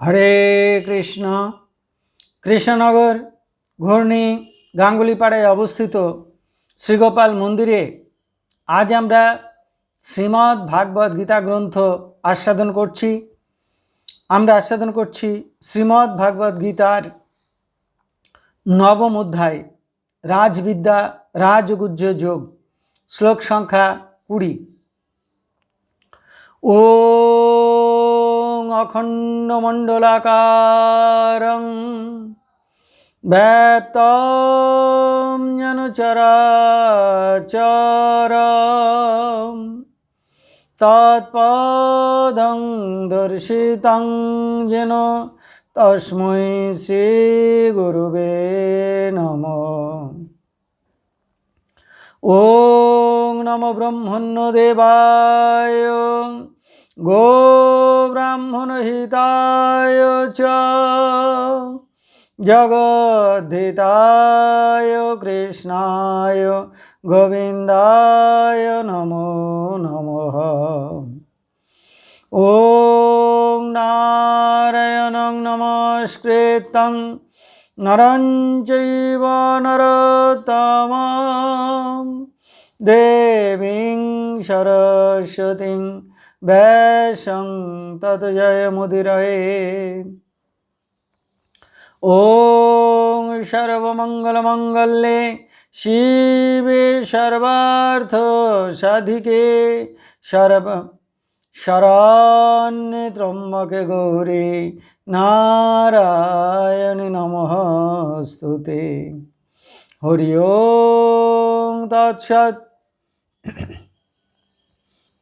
হরে কৃষ্ণ। কৃষ্ণনগর ঘূর্ণি গাঙ্গুলিপাড়ায় অবস্থিত শ্রীগোপাল মন্দিরে আজ আমরা শ্রীমদ্ ভাগবত গীতা গ্রন্থ আস্বাদন করছি। আমরা আস্বাদন করছি শ্রীমদ্ ভাগবত গীতার নবম অধ্যায়, রাজবিদ্যা, রাজগুজ্জ যোগ, শ্লোক সংখ্যা কুড়ি। ॐ अखण्डमण्डलाकारं व्याप्तं येन चराचरं तत्पदं दर्शितं येन तस्मै श्रीगुरुवे नमः ॐ नमो ब्रह्मण्यदेवाय गोब्राह्मणहिताय च जगद्धिताय कृष्णाय गोविन्दाय नमो नमः ॐ नारायणं नमस्कृतं नरं चैव नरोत्तमं देवीं सरस्वतीं বেশং তত জয় মুদির ও সর্বমঙ্গল মঙ্গলে শিবে সর্বার্থ সাধিকে সর্ব শরণ্যে ত্রম্বকে গৌরী নারায়ণী নমস্তুতে হরি ওম তৎসৎ।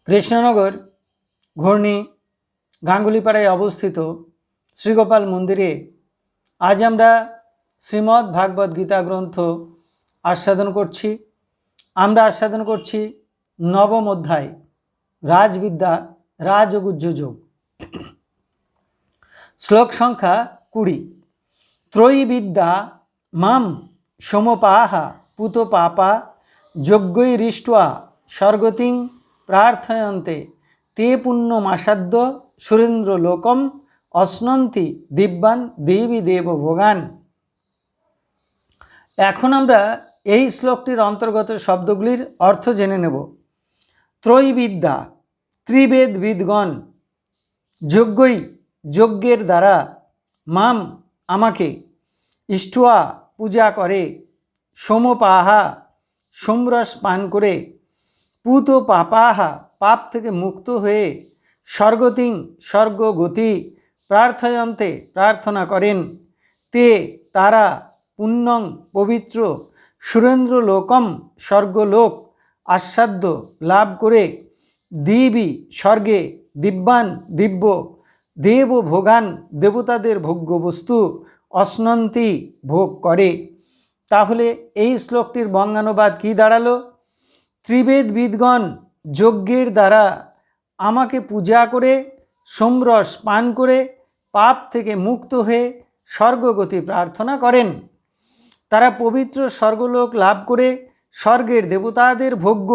কৃষ্ণনগর ঘূর্ণি গাঙ্গুলিপাড়ায় অবস্থিত শ্রীগোপাল মন্দিরে আজ আমরা শ্রীমদ্ ভাগবত গীতা গ্রন্থ আস্বাদন করছি। আমরা আস্বাদন করছি নবম অধ্যায়, রাজবিদ্যা রাজগুজ্জ যোগ। শ্লোক সংখ্যা কুড়ি। ত্রয়ীবিদ্যা মাম সমপাহা পুত পাপা যজ্ঞৈরিষ্ট্বা স্বর্গতিং প্রার্থয়ন্তে। তে পুণ্যমাসাদ্য সুরেন্দ্র লোকম অশ্নন্তি দিব্যান দেবী দেব ভোগান। এখন আমরা এই শ্লোকটির অন্তর্গত শব্দগুলির অর্থ জেনে নেব। ত্রৈবিদ্যা ত্রিবেদবিদগণ, যজ্ঞই যজ্ঞের দ্বারা মাম আমাকে, ইষ্টুয়া পূজা করে, সোমপাহা, সোমরস পান করে পুত পাপাহা পাপ থেকে মুক্ত হয়ে স্বর্গতিং স্বর্গগতি প্রার্থয়ন্তে প্রার্থনা করেন। তে তারা পুণ্যং পবিত্র সুরেন্দ্র লোকম স্বর্গলোক আস্বাদ্য লাভ করে দিবি স্বর্গে দিব্যান দিব্য দেব ভোগান দেবতাদের ভোগ্য বস্তু অশ্নন্তি ভোগ করে। তাহলে এই শ্লোকটির বঙ্গানুবাদ কি দাঁড়াল? ত্রিবেদবিদগণ যজ্ঞের দ্বারা আমাকে পূজা করে, সোমরস পান করে, পাপ থেকে মুক্ত হয়ে স্বর্গগতি প্রার্থনা করেন। তারা পবিত্র স্বর্গলোক লাভ করে স্বর্গের দেবতাদের ভোগ্য,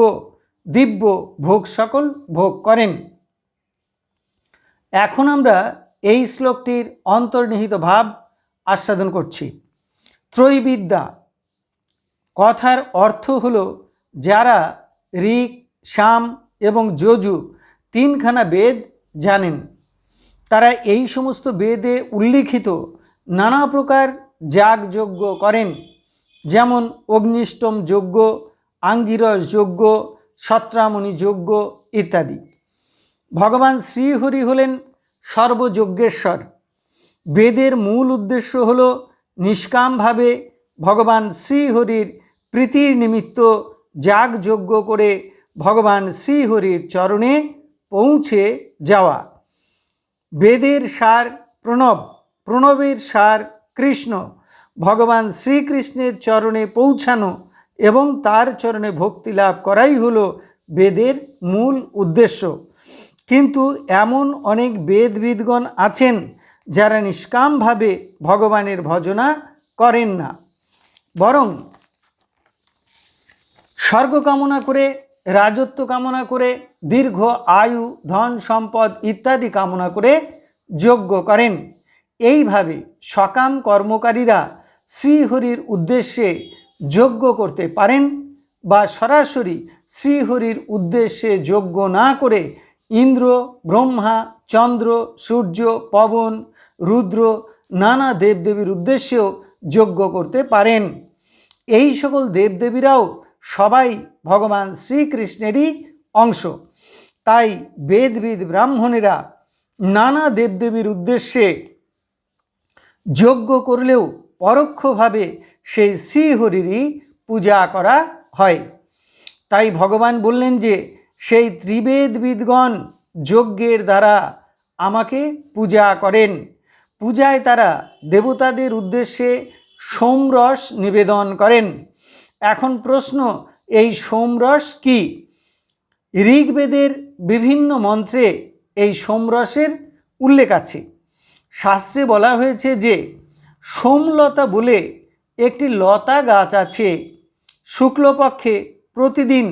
দিব্য ভোগ সকল ভোগ করেন। এখন আমরা এই শ্লোকটির অন্তর্নিহিত ভাব আস্বাদন করছি। ত্রৈবিদ্যা কথার অর্থ হল যারা ঋক শাম এবং যজু তিনখানা বেদ জানেন। তারা এই সমস্ত বেদে উল্লিখিত নানা প্রকার যাগযজ্ঞ করেন, যেমন অগ্নিষ্টম যজ্ঞ, আঙ্গিরস যজ্ঞ, সত্রামণি যজ্ঞ ইত্যাদি। ভগবান শ্রীহরি হলেন সর্বযজ্ঞেশ্বর। বেদের মূল উদ্দেশ্য হল নিষ্কামভাবে ভগবান শ্রীহরির প্রীতির নিমিত্ত যাগযজ্ঞ করে ভগবান শ্রীহরির চরণে পৌঁছে যাওয়া। বেদের সার প্রণব, প্রণবের সার কৃষ্ণ, ভগবান শ্রীকৃষ্ণের চরণে পৌঁছানো এবং তার চরণে ভক্তি লাভ করাই হলো বেদের মূল উদ্দেশ্য। কিন্তু এমন অনেক বেদবিদগণ আছেন যারা নিষ্কামভাবে ভগবানের ভজনা করেন না। বরং স্বর্গ কামনা করে রাজত্ব কামনা করে, দীর্ঘ আয়ু, ধন সম্পদ ইত্যাদি কামনা করে যজ্ঞ করেন। এইভাবে সকাম কর্মকারীরা শ্রীহরির উদ্দেশ্যে যজ্ঞ করতে পারেন বা সরাসরি শ্রীহরির উদ্দেশ্যে যজ্ঞ না করে ইন্দ্র, ব্রহ্মা, চন্দ্র, সূর্য, পবন, রুদ্র, নানা দেবদেবীর উদ্দেশ্যেও যজ্ঞ করতে পারেন। এই সকল দেবদেবীরাও সবাই ভগবান শ্রীকৃষ্ণেরই অংশ। তাই বেদবিদ ব্রাহ্মণেরা নানা দেবদেবীর উদ্দেশ্যে যজ্ঞ করলেও পরোক্ষভাবে সেই শ্রীহরিরই পূজা করা হয়। তাই ভগবান বললেন যে, সেই ত্রিবেদবিদগণ যজ্ঞের দ্বারা আমাকে পূজা করেন। পূজায় তারা দেবতাদের উদ্দেশ্যে সোমরস নিবেদন করেন। এখন প্রশ্ন, এই সোমরস কি? ঋগ্বেদের বিভিন্ন মন্ত্রে এই সোমরসের উল্লেখ আছে। শাস্ত্রে বলা হয়েছে যে, সোমলতা বলে একটি লতা গাছ আছে, শুক্লপক্ষে প্রতিদিন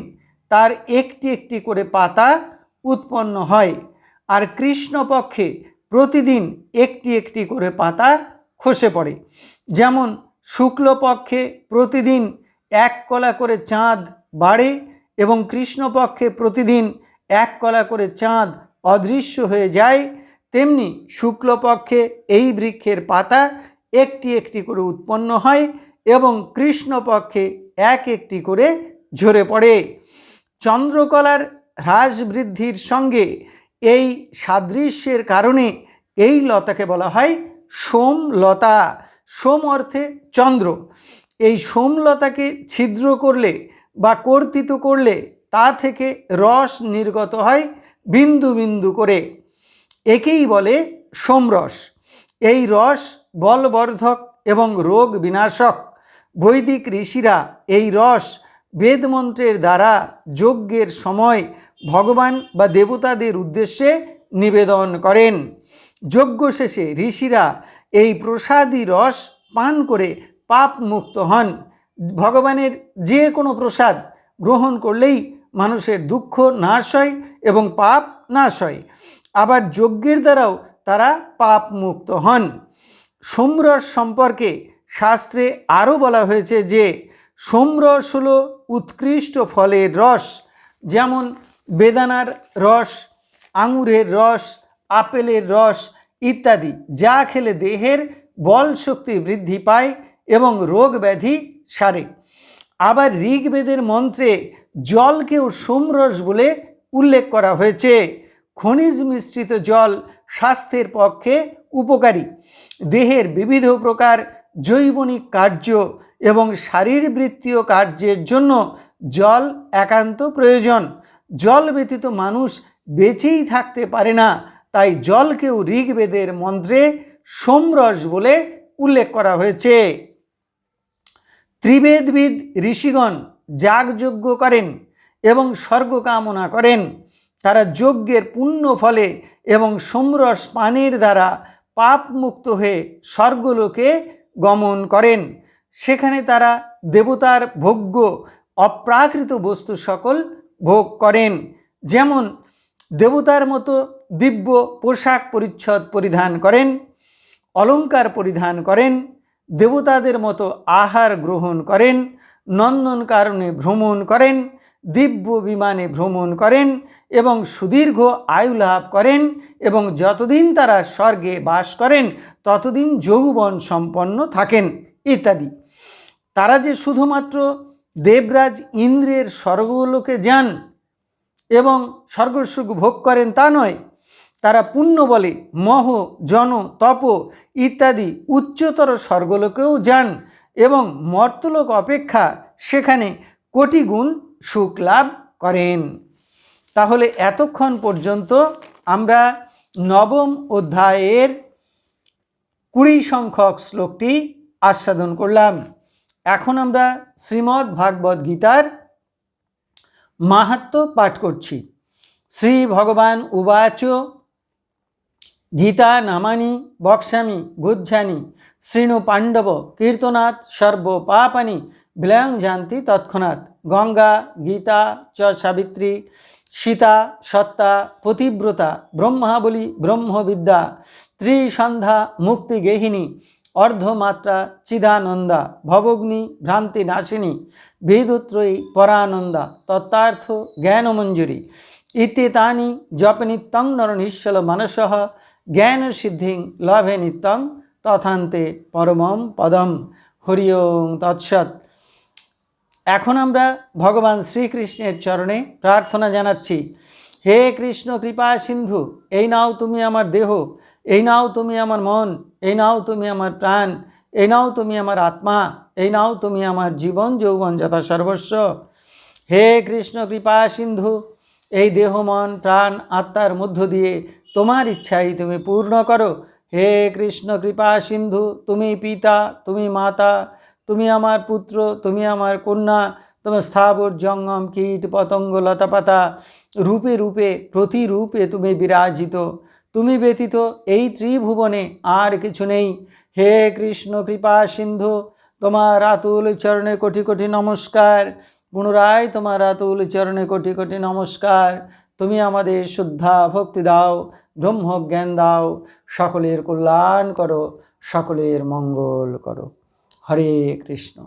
তার একটি একটি করে পাতা উৎপন্ন হয় আর কৃষ্ণপক্ষে প্রতিদিন একটি একটি করে পাতা খসে পড়ে। যেমন, শুক্লপক্ষে প্রতিদিন এক কলা করে চাঁদ বাড়ে এবং কৃষ্ণপক্ষে প্রতিদিন এক কলা করে চাঁদ অদৃশ্য হয়ে যায়, তেমনি শুক্লপক্ষে এই বৃক্ষের পাতা একটি একটি করে উৎপন্ন হয় এবং কৃষ্ণপক্ষে এক একটি করে ঝরে পড়ে। চন্দ্রকলার হ্রাস বৃদ্ধির সঙ্গে এই সাদৃশ্যের কারণে এই লতাকে বলা হয় সোমলতা। সোম অর্থে চন্দ্র। এই সোমলতাকে ছিদ্র করলে বা কর্তিত করলে তা থেকে রস নির্গত হয় বিন্দু বিন্দু করে। একেই বলে সোমরস। এই রস বলবর্ধক এবং রোগ বিনাশক। বৈদিক ঋষিরা এই রস বেদমন্ত্রের দ্বারা যজ্ঞের সময় ভগবান বা দেবতাদের উদ্দেশ্যে নিবেদন করেন। যজ্ঞ শেষে ঋষিরা এই প্রসাদী রস পান করে পাপ মুক্ত হন। ভগবানের যে কোনো প্রসাদ গ্রহণ করলেই মানুষের দুঃখ নাশ হয় এবং পাপ নাশ হয়। আবার যজ্ঞের দ্বারাও তারা পাপ মুক্ত হন। সোমরস সম্পর্কে শাস্ত্রে আরও বলা হয়েছে যে সোমরস হলো উৎকৃষ্ট ফলের রস, যেমন বেদানার রস, আঙুরের রস, আপেলের রস ইত্যাদি। যা খেলে দেহের বল শক্তি বৃদ্ধি পায় এবং রোগ ব্যাধি সারে। আবার ঋগ্বেদের মন্ত্রে জলকেও সোমরস বলে উল্লেখ করা হয়েছে। খনিজ মিশ্রিত জল স্বাস্থ্যের পক্ষে উপকারী। দেহের বিবিধ প্রকার জৈবনিক কার্য এবং শারীরবৃত্তীয় কার্যের জন্য জল একান্ত প্রয়োজন। জল ব্যতীত মানুষ বেঁচেই থাকতে পারে না, তাই জলকেও ঋগ্বেদের মন্ত্রে সোমরস বলে উল্লেখ করা হয়েছে। ত্রিবেদবিদ ঋষিগণ যাগযজ্ঞ করেন এবং স্বর্গ কামনা করেন। তারা যজ্ঞের পুণ্য ফলে এবং সোমরস পানের দ্বারা পাপ মুক্ত হয়ে স্বর্গলোকে গমন করেন। সেখানে তারা দেবতার ভোগ্য অপ্রাকৃত বস্তু সকল ভোগ করেন। যেমন দেবতার মতো দিব্য পোশাক পরিচ্ছদ পরিধান করেন, অলঙ্কার পরিধান করেন দেবতাদের মতো আহার গ্রহণ করেন, নন্দন কারণে ভ্রমণ করেন, দিব্য বিমানে ভ্রমণ করেন এবং সুদীর্ঘ আয়ু লাভ করেন এবং যতদিন তারা স্বর্গে বাস করেন, ততদিন যৌবন সম্পন্ন থাকেন, ইত্যাদি। তারা যে শুধুমাত্র দেবরাজ ইন্দ্রের স্বর্গলোকে যান এবং স্বর্গসুখ ভোগ করেন তা নয় তারা পুণ্য বলে মহ, জন, তপ ইত্যাদি উচ্চতর স্বর্গলোকেও যান এবং মর্তলোক অপেক্ষা সেখানে কোটি গুণ সুখ লাভ করেন। তাহলে এতক্ষণ পর্যন্ত আমরা নবম অধ্যায়ের কুড়ি সংখ্যক শ্লোকটি আস্বাদন করলাম। এখন আমরা শ্রীমদ্ ভাগবত গীতার মাহাত্ম পাঠ করছি। শ্রী ভগবান উবাচ গীতা নামানি বক্সামি গুজ্জানি শৃণু পাণ্ডব, কীর্তনাথ সর্ব পাপানি বিলয়ং জানতি তৎক্ষণাৎ। গঙ্গা, গীতা, চ সাবিত্রী, সীতা, সত্তা, পতিব্রতা, ব্রহ্মাবলী, ব্রহ্মবিদ্যা, ত্রিসন্ধ্যা মুক্তিগেহিনী অর্ধমাত্রা, চিদানন্দা, ভবগ্নি, ভ্রান্তি নাশিনী, বেদত্রয়ী পরানন্দা, তত্ত্বার্থ জ্ঞানমঞ্জুরি ইত্যেতানি জপ নিত্যং নর নিশ্চল মানস জ্ঞান সিদ্ধিং লভে নিত্যং তথান্তে পরমম পদম। হরি ওং তৎসৎ। এখন আমরা ভগবান শ্রীকৃষ্ণের চরণে প্রার্থনা জানাচ্ছি, হে কৃষ্ণ কৃপা সিন্ধু, এই নাও তুমি আমার দেহ, এই নাও তুমি আমার মন, এই নাও তুমি আমার প্রাণ, এই নাও তুমি আমার আত্মা, এই নাও তুমি আমার জীবন, যৌবন যথা সর্বস্ব। হে কৃষ্ণ কৃপা সিন্ধু এই দেহ মন প্রাণ আত্মার মধ্য দিয়ে তোমার ইচ্ছাই তুমি পূর্ণ করো। হে কৃষ্ণ, কৃপা, সিন্ধু, তুমি পিতা, তুমি মাতা, তুমি আমার পুত্র, তুমি আমার কন্যা, তোমার স্থাবর জঙ্গম, কীট, পতঙ্গ, লতাপাতা, রূপে রূপে, প্রতিরূপে তুমি বিরাজিত, তুমি ব্যতীত এই ত্রিভুবনে আর কিছু নেই। হে কৃষ্ণ, কৃপা, সিন্ধু, তোমার আতুল চরণে কোটি কোটি নমস্কার। পুনরায় তোমার আতুল চরণে কোটি কোটি নমস্কার। তুমি আমাদের শুদ্ধা ভক্তি দাও ব্রহ্ম জ্ঞান দাও, সকলের কল্যাণ করো, সকলের মঙ্গল করো। হরে কৃষ্ণ।